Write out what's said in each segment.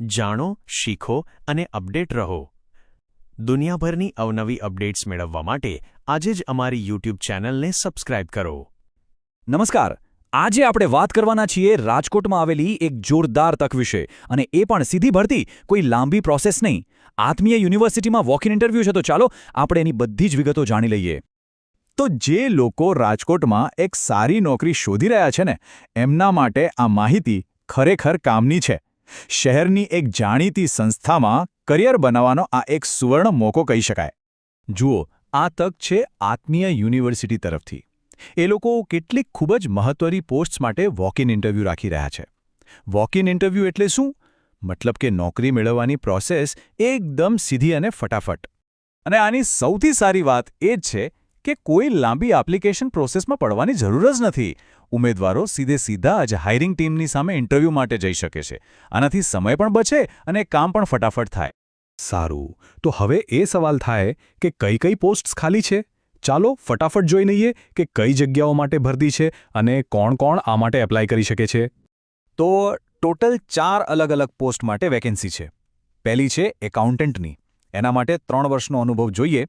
જાણો, શીખો અને અપડેટ રહો. દુનિયાભરની અવનવી અપડેટ્સ મેળવવા માટે આજે જ અમારી યુટ્યુબ ચેનલને સબસ્ક્રાઇબ કરો. નમસ્કાર. આજે આપણે વાત કરવાના છીએ રાજકોટમાં આવેલી એક જોરદાર તક વિશે અને એ પણ સીધી ભરતી કોઈ લાંબી પ્રોસેસ નહીં. આત્મીય યુનિવર્સિટીમાં વોક ઇન ઇન્ટરવ્યૂ છે તો ચાલો આપણે એની બધી જ વિગતો જાણી લઈએ. તો જે લોકો રાજકોટમાં એક સારી નોકરી શોધી રહ્યા છે ને, એમના માટે આ માહિતી ખરેખર કામની છે. શહેરની એક જાણીતી સંસ્થામાં કરિયર બનાવવાનો આ એક સુવર્ણ મોકો કહી શકાય. જુઓ, આ તક છે આત્મીય યુનિવર્સિટી તરફથી. એ લોકો કેટલીક ખૂબ જ મહત્વની પોસ્ટ્સ માટે વોક ઇન ઇન્ટરવ્યૂ રાખી રહ્યા છે. વોક ઇન ઇન્ટરવ્યૂ એટલે શું? મતલબ કે નોકરી મેળવવાની પ્રોસેસ એકદમ સીધી અને ફટાફટ. અને આની સૌથી સારી વાત એ જ છે કે કોઈ લાંબી એપ્લિકેશન પ્રોસેસમાં પડવાની જરૂર જ નથી. ઉમેદવારો સીધે સીધા જ હાયરિંગ ટીમની સામે ઇન્ટરવ્યૂ માટે જઈ શકે છે. આનાથી સમય પણ બચે અને કામ પણ ફટાફટ થાય. સારું. તો હવે એ સવાલ થાય કે કઈ કઈ પોસ્ટ્સ ખાલી છે? ચાલો ફટાફટ જોઈ લઈએ કે કઈ જગ્યાઓ માટે ભરતી છે અને કોણ કોણ આ માટે એપ્લાય કરી શકે છે. તો ટોટલ ચાર અલગ અલગ પોસ્ટ માટે વેકેન્સી છે. પહેલી છે એકાઉન્ટન્ટની એના માટે ત્રણ વર્ષનો અનુભવ જોઈએ.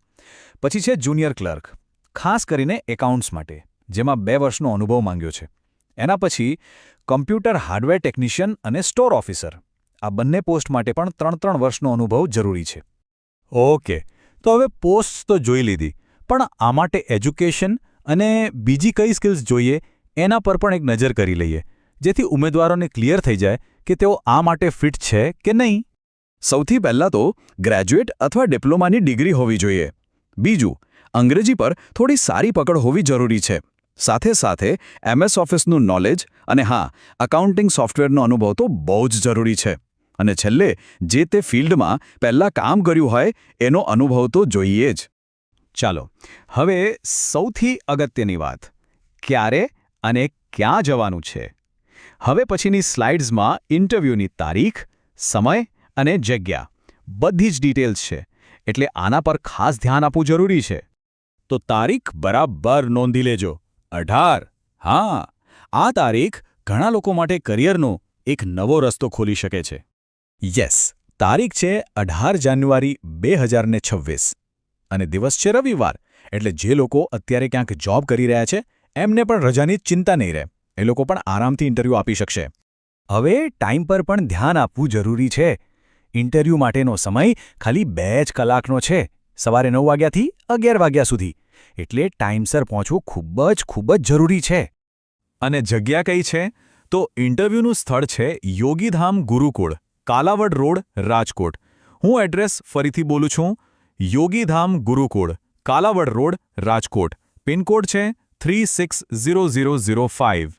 પછી છે જુનિયર ક્લર્ક ખાસ કરીને એકાઉન્ટ્સ માટે, જેમાં બે વર્ષનો અનુભવ માંગ્યો છે. એના પછી, કમ્પ્યુટર હાર્ડવેર ટેકનિશિયન અને સ્ટોર ઓફિસર. આ બંને પોસ્ટ માટે પણ ત્રણ ત્રણ વર્ષનો અનુભવ જરૂરી છે. ઓકે, તો હવે પોસ્ટ તો જોઈ લીધી, પણ આ માટે એજ્યુકેશન અને બીજી કઈ સ્કિલ્સ જોઈએ, એના પર પણ એક નજર કરી લઈએ, જેથી ઉમેદવારોને ક્લિયર થઈ જાય કે તેઓ આ માટે ફિટ છે કે નહીં. સૌથી પહેલાં તો ગ્રેજ્યુએટ અથવા ડિપ્લોમાની ડિગ્રી હોવી જોઈએ. બીજું અંગ્રેજી પર થોડી સારી પકડ હોવી જરૂરી છે. સાથે સાથે, એમએસ ઓફિસનું નોલેજ અને હા અકાઉન્ટિંગ સોફ્ટવેરનો અનુભવ તો બહુ જ જરૂરી છે. અને છેલ્લે, જે તે ફિલ્ડમાં પહેલાં કામ કર્યું હોય, એનો અનુભવ તો જોઈએ જ. ચાલો, હવે સૌથી અગત્યની વાત. ક્યારે અને ક્યાં જવાનું છે? હવે પછીની સ્લાઇડ્સમાં ઇન્ટરવ્યૂની તારીખ, સમય અને જગ્યા. બધી જ ડિટેલ્સ છે. એટલે આના પર ખાસ ધ્યાન આપવું જરૂરી છે. તો તારીખ બરાબર નોંધી લેજો. અઢાર. હા. આ તારીખ ઘણા લોકો માટે કરિયરનો એક નવો રસ્તો ખોલી શકે છે. યસ, તારીખ છે અઢાર જાન્યુઆરી બે હજારને છવ્વીસ. અને દિવસ છે રવિવાર, એટલે જે લોકો અત્યારે ક્યાંક જોબ કરી રહ્યા છે, એમને પણ રજાની ચિંતા નહીં રહે. એ લોકો પણ આરામથી ઇન્ટરવ્યૂ આપી શકશે. હવે ટાઈમ પર પણ ધ્યાન આપવું જરૂરી છે. ઇન્ટરવ્યૂ માટેનો સમય ખાલી બે જ કલાકનો છે. સવારે નવ વાગ્યાથી અગિયાર વાગ્યા સુધી. એટલે ટાઈમસર પહોંચવું ખૂબ જ ખૂબ જ જરૂરી છે. અને જગ્યા કઈ છે? તો ઇન્ટરવ્યૂનું સ્થળ છે યોગીધામ ગુરુકુળ, કાલાવડ રોડ, રાજકોટ. હું એડ્રેસ ફરીથી બોલું છું. યોગીધામ ગુરુકુળ, કાલાવડ રોડ, રાજકોટ. પિનકોડ છે three six zero zero zero five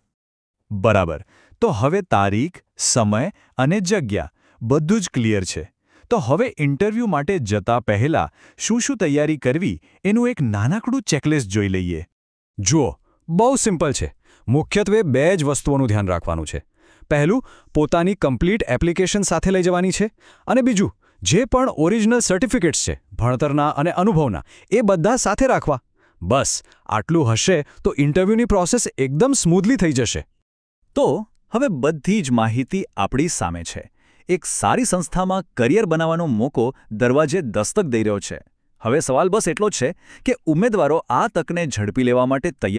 બરાબર. તો હવે તારીખ, સમય અને જગ્યા બધું જ ક્લિયર છે. તો હવે ઇન્ટરવ્યૂ માટે જતા પહેલા શું શું તૈયારી કરવી એનું એક નાનકડું ચેકલિસ્ટ જોઈ લઈએ. જુઓ, બહુ સિમ્પલ છે. મુખ્યત્વે બે જ વસ્તુઓનું ધ્યાન રાખવાનું છે. પહેલું, પોતાની કમ્પ્લીટ એપ્લિકેશન સાથે લઈ જવાની છે અને બીજું, જે પણ ઓરિજિનલ સર્ટિફિકેટ્સ છે, ભણતરના અને અનુભવના, એ બધા સાથે રાખવા. બસ, આટલું હશે તો ઇન્ટરવ્યૂની પ્રોસેસ એકદમ સ્મૂધલી થઈ જશે. તો, હવે બધી જ માહિતી આપણી સામે છે. એક સારી સંસ્થામાં કરિયર બનાવવાનો મોકો દરવાજે દસ્તક દઈ રહ્યો છે. હવે સવાલ બસ એટલો છે કે ઉમેદવારો આ તકને ઝડપી લેવા માટે તૈયાર